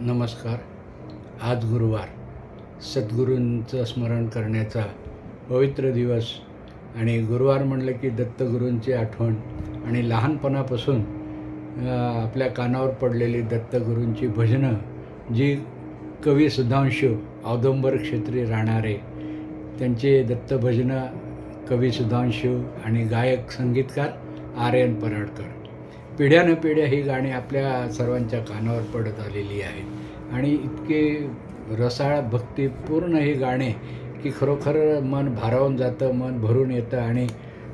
नमस्कार. आज गुरुवार. सद्गुरूंचं स्मरण करण्याचा पवित्र दिवस आणि गुरुवार म्हटलं की दत्तगुरूंची आठवण आणि लहानपणापासून आपल्या कानावर पडलेली दत्तगुरूंची भजनं जी कवी सुधांशू औदुंबर क्षेत्री राहणारे त्यांचे दत्तभजनं कवी सुधांशू आणि गायक संगीतकार आर्यन पराडकर. पिढ्यानं पिढ्या ही गाणी आपल्या सर्वांच्या कानावर पडत आलेली आहेत. आणि इतके रसाळ भक्तिपूर्ण ही गाणे की खरोखर मन भारावून जातं मन भरून येतं आणि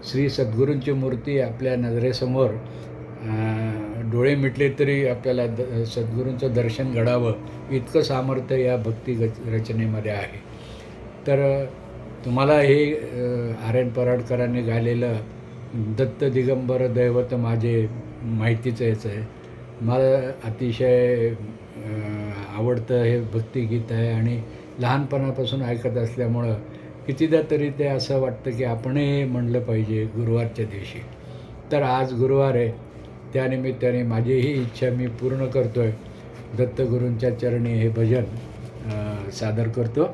श्री सद्गुरूंची मूर्ती आपल्या नजरेसमोर डोळे मिटले तरी आपल्याला द सद्गुरूंचं दर्शन घडावं इतकं सामर्थ्य या भक्ती गच रचनेमध्ये आहे. तर तुम्हाला हे आर एन पराडकरांनी गायलेलं दत्त दिगंबर दैवत माझे माहितीचं याचं आहे. मला अतिशय आवडतं हे भक्तिगीत आहे आणि लहानपणापासून ऐकत असल्यामुळं कितीदा तरी ते असं वाटतं की आपणही म्हणलं पाहिजे गुरुवारच्या दिवशी. तर आज गुरुवार आहे. त्यानिमित्ताने माझीही इच्छा मी पूर्ण करतो आहे दत्तगुरूंच्या चरणी हे भजन सादर करतो.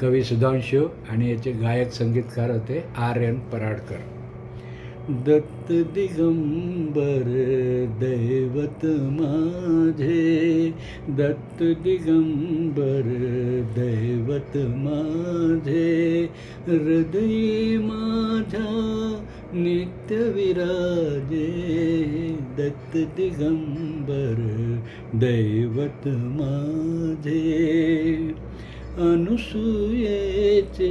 कवी सुधांशू आणि याचे गायक संगीतकार होते आर एन पराडकर. दत्त दिगंबर दैवत माझे। दत्त दिगंबर दैवत माझे। हृदयी माझ्या नित्य विराजे। दत्त दिगंबर दैवत माझे। अनुसूयेचे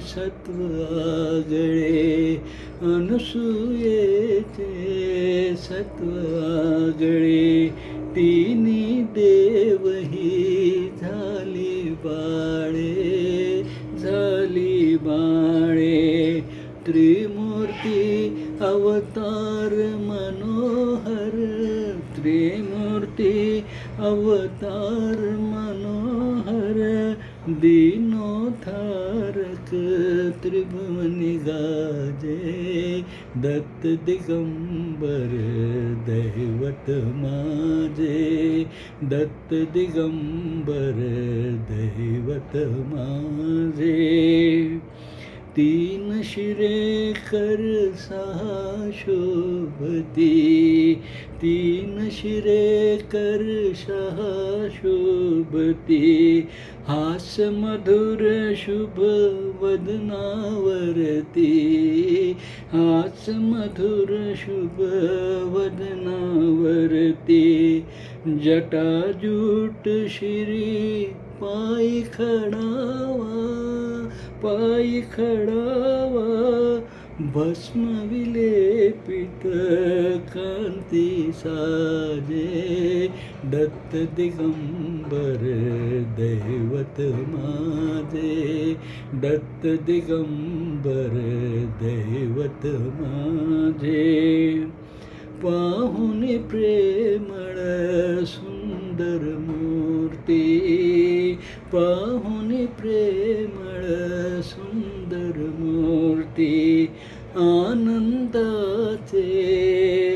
सत्व आगळे अनुसूयेचे सत्व आगळे तिन्ही देवही झाली बाळे झाली बाळे. त्रिमूर्ती अवतार मनोहर त्रिमूर्ती अवतार मनोहर दीनोद्धारक त्रिभुवनी गाजे दत्त दिगंबर दैवत माझे दत्त दिगंबर दैवत माझे तीन शिरे कर शोभती तीन शिरे कर सहा शोभती हास मधुर शुभ वदनावरती। हास मधुर शुभ वदनावरती। जटाजूट शिरी पायी खडावा पायी खडावा. भस्म विलेपित कांती साजे दत्त दिगंबर दैवत माझे. दत्त दिगंबर दैवत माझे. पाहुन प्रेमळ सुंदर मा पाहुनी प्रेमळ सुंदर मूर्ती आनंदाचे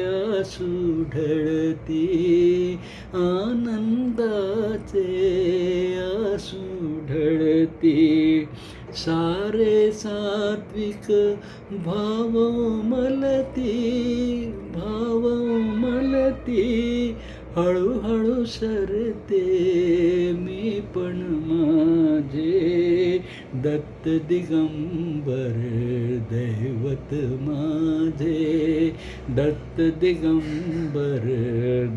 आसू ढळती. आनंदाचे आसू ढळती. सारे सात्विक भाव मलती भाव मलती. हळूहळू सरते पण माझे दत्त दिगंबर दैवत माझे. दत्त दिगंबर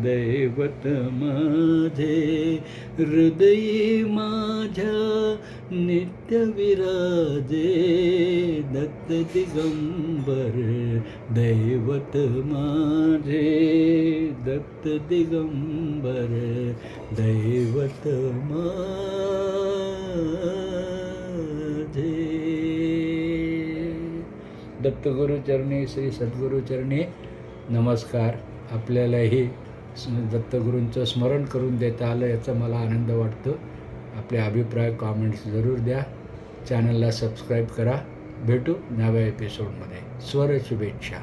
दैवत माझे. हृदयी माझ्या नित्य विराजे दत्त दिगंबर दैवत माझे। दत्त दिगंबर दैवत माझे। दत्तगुरुचरणी श्री सद्गुरुचरणी नमस्कार। आपल्यालाही दत्तगुरूंचं स्मरण करून देता आलं याचा मला आनंद वाटतो. आपले अभिप्राय कॉमेंट्स जरूर द्या. चॅनलला सबस्क्राईब करा. भेटू नव्या एपिसोडमध्ये स्वर शुभेच्छा